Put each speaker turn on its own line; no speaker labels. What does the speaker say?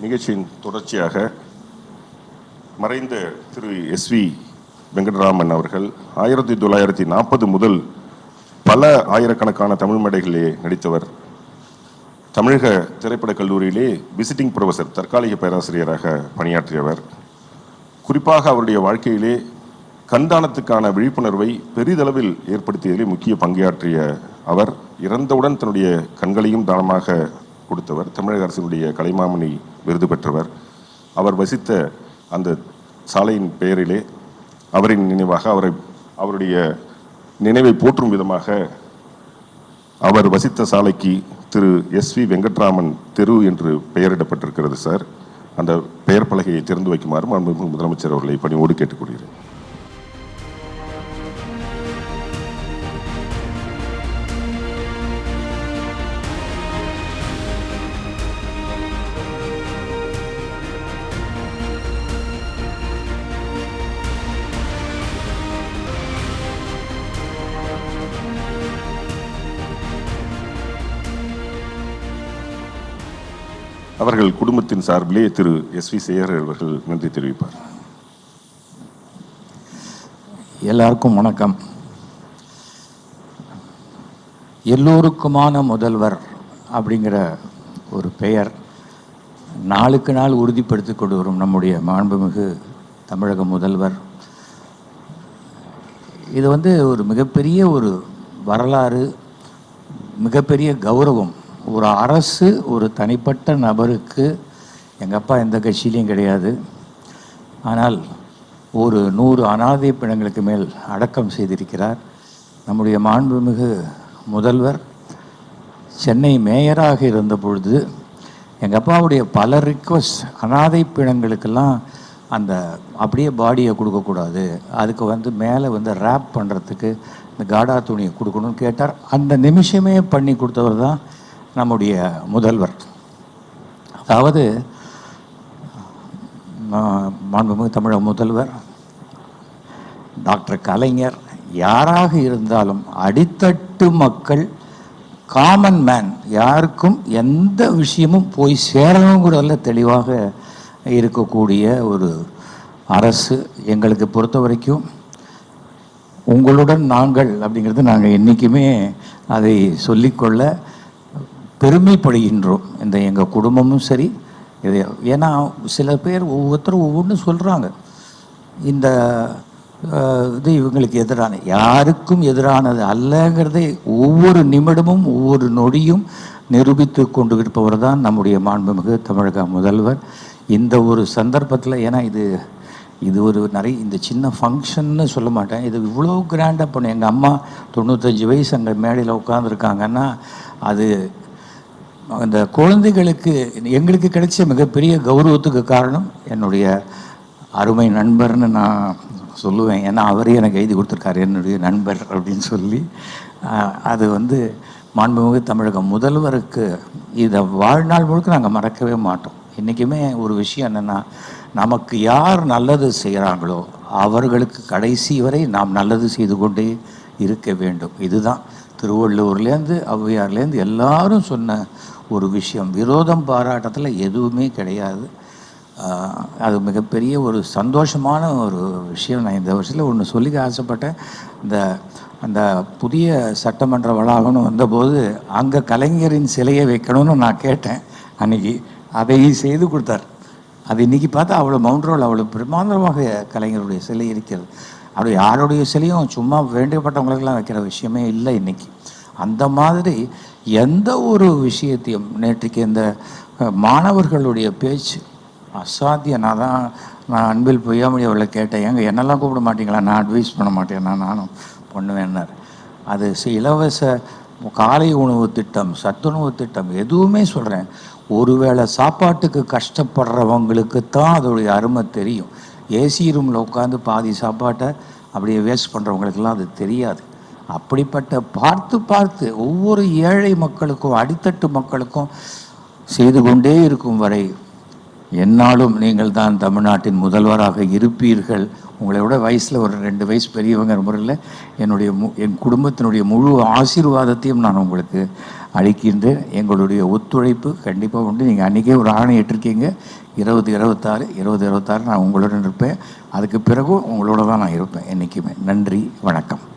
நிகழ்ச்சியின் தொடர்ச்சியாக மறைந்த திரு எஸ் வி வெங்கடராமன் அவர்கள் ஆயிரத்தி தொள்ளாயிரத்தி நாற்பது முதல் பல ஆயிரக்கணக்கான தமிழ் மேடைகளிலே நடித்தவர். தமிழக திரைப்படக் கல்லூரியிலே விசிட்டிங் ப்ரொஃபஸர் தற்காலிக பேராசிரியராக பணியாற்றியவர். குறிப்பாக அவருடைய வாழ்க்கையிலே கண்தானத்துக்கான விழிப்புணர்வை பெரிதளவில் ஏற்படுத்தியதிலே முக்கிய பங்காற்றிய அவர் இறந்தவுடன் தன்னுடைய கண்களையும் தானமாக கொடுத்தவர். தமிழக அரசினுடைய கலைமாமணி விருது பெற்றவர் அவர் வசித்த அந்த சாலையின் பெயரிலே அவரின் நினைவாக அவரை அவருடைய நினைவை போற்றும் விதமாக அவர் வசித்த சாலைக்கு திரு எஸ் வி வெங்கட்ராமன் தெரு என்று பெயரிடப்பட்டிருக்கிறது சார். அந்த பெயர் பலகையை திறந்து வைக்குமாறு முதலமைச்சர் அவர்களை பணியோடு கேட்டுக்கொள்கிறேன். அவர்கள் குடும்பத்தின் சார்பிலே திரு எஸ் வி சேகர் அவர்கள் நன்றி தெரிவிப்பார்.
எல்லாருக்கும் வணக்கம். எல்லோருக்குமான முதல்வர் அப்படிங்கிற ஒரு பெயர் நாளுக்கு நாள் உறுதிப்படுத்தி கொண்டு வரும் நம்முடைய மாண்புமிகு தமிழக முதல்வர். இது வந்து ஒரு மிகப்பெரிய ஒரு வரலாறு மிகப்பெரிய கௌரவம் ஒரு அரசு ஒரு தனிப்பட்ட நபருக்கு எங்கள் அப்பா எந்த கட்சியிலையும் கிடையாது. ஆனால் ஒரு நூறு அனாதை பிணங்களுக்கு மேல் அடக்கம் செய்திருக்கிறார் நம்முடைய மாண்புமிகு முதல்வர். சென்னை மேயராக இருந்த பொழுது எங்கள் அப்பாவுடைய பல ரிக்வஸ்ட் அனாதை பிணங்களுக்கெல்லாம் அந்த அப்படியே பாடியை கொடுக்கக்கூடாது. அதுக்கு வந்து மேலே வந்து ரேப் பண்ணுறதுக்கு இந்த காடா துணியை கொடுக்கணும்னு கேட்டார். அந்த நிமிஷமே பண்ணி கொடுத்தவர் தான் நம்முடைய முதல்வர். அதாவது மாண்புமிகு தமிழக முதல்வர் டாக்டர் கலைஞர் யாராக இருந்தாலும் அடித்தட்டு மக்கள் காமன் மேன் யாருக்கும் எந்த விஷயமும் போய் சேரணுங்கிறதுல தெளிவாக இருக்கக்கூடிய ஒரு அரசு எங்களுக்கு பொறுத்த வரைக்கும். உங்களுடன் நாங்கள் அப்படிங்கிறது நாங்கள் என்றைக்குமே அதை சொல்லிக்கொள்ள பெருமைப்படுகின்றோம். இந்த எங்கள் குடும்பமும் சரி இது ஏன்னா சில பேர் ஒவ்வொருத்தரும் ஒவ்வொன்றும் சொல்கிறாங்க இந்த இது இவங்களுக்கு எதிரான யாருக்கும் எதிரானது அல்லங்கிறதை ஒவ்வொரு நிமிடமும் ஒவ்வொரு நொடியும் நிரூபித்து கொண்டு இருப்பவர் தான் நம்முடைய மாண்புமிகு தமிழக முதல்வர். இந்த ஒரு சந்தர்ப்பத்தில் ஏன்னா இது இது ஒரு நிறைய இந்த சின்ன ஃபங்க்ஷன்னு சொல்ல மாட்டேன். இது இவ்வளோ கிராண்டாக பண்ண எங்கள் அம்மா தொண்ணூத்தஞ்சு வயசு அங்கே மேடையில் உட்காந்துருக்காங்கன்னா அது அந்த குழந்தைகளுக்கு எங்களுக்கு கிடைச்ச மிகப்பெரிய கௌரவத்துக்கு காரணம் என்னுடைய அருமை நண்பர்னு நான் சொல்லுவேன். ஏன்னா அவரே எனக்கு எழுதி கொடுத்துருக்காரு என்னுடைய நண்பர் அப்படின்னு சொல்லி. அது வந்து மாண்புமிகு தமிழக முதல்வருக்கு இதை வாழ்நாள் முழுக்க நாங்கள் மறக்கவே மாட்டோம். இன்றைக்குமே ஒரு விஷயம் என்னென்னா நமக்கு யார் நல்லது செய்கிறாங்களோ அவர்களுக்கு கடைசி வரை நாம் நல்லது செய்து கொண்டே இருக்க வேண்டும். இதுதான் திருவள்ளூர்லேருந்து ஔவையார்லேருந்து எல்லாரும் சொன்ன ஒரு விஷயம். விரோதம் பாராட்டத்தில் எதுவுமே கிடையாது. அது மிகப்பெரிய ஒரு சந்தோஷமான ஒரு விஷயம். நான் இந்த வருஷத்தில் ஒன்று சொல்லிக்க ஆசைப்பட்டேன். இந்த அந்த புதிய சட்டமன்ற வளாகம்னு வந்தபோது அங்கே கலைஞரின் சிலையை வைக்கணும்னு நான் கேட்டேன். அன்னைக்கு அதையும் செய்து கொடுத்தார். அது இன்னைக்கு பார்த்தா அவ்வளோ மவுண்ட் ரோல் அவ்வளோ பிரமாண்டமாக கலைஞருடைய சிலை இருக்கிறது. அப்படி யாருடைய சிலையும் சும்மா வேண்டியப்பட்டவங்களுக்கெல்லாம் வைக்கிற விஷயமே இல்லை இன்றைக்கி அந்த மாதிரி எந்த ஒரு விஷயத்தையும் நேற்றுக்கு இந்த மாணவர்களுடைய பேச்சு அசாத்தியம் நான் தான் நான் அன்பில் பொய்யாமொழி அவளை கேட்டேன். ஏங்க என்னெல்லாம் கூப்பிட மாட்டீங்களா? நான் அட்வைஸ் பண்ண மாட்டேன். நான் நானும் பண்ணுவேன்னார். அது இலவச காலை உணவு திட்டம் சத்துணவு திட்டம் எதுவுமே சொல்கிறேன் ஒருவேளை சாப்பாட்டுக்கு கஷ்டப்படுறவங்களுக்கு தான் அதோடைய அருமை தெரியும். ஏசி ரூமில் உட்காந்து பாதி சாப்பாட்டை அப்படியே வேஸ்ட் பண்ணுறவங்களுக்கெல்லாம் அது தெரியாது. அப்படிப்பட்ட பார்த்து பார்த்து ஒவ்வொரு ஏழை மக்களுக்கும் அடித்தட்டு மக்களுக்கும் செய்து கொண்டே இருக்கும் வரை என்னாலும் நீங்கள் தான் தமிழ்நாட்டின் முதல்வராக இருப்பீர்கள். உங்களை விட வயசில் ஒரு ரெண்டு வயசு பெரியவங்க முறையில் என்னுடைய மு என் குடும்பத்தினுடைய முழு ஆசீர்வாதத்தையும் நான் உங்களுக்கு அளிக்கின்றேன். எங்களுடைய ஒத்துழைப்பு கண்டிப்பாக உண்டு. நீங்கள் அன்றைக்கே ஒரு ஆணை இருபது இருபத்தாறு இருபது இருபத்தாறு நான் உங்களுடன் இருப்பேன். அதுக்கு பிறகும் உங்களோட தான் நான் இருப்பேன். என்றைக்குமே நன்றி வணக்கம்.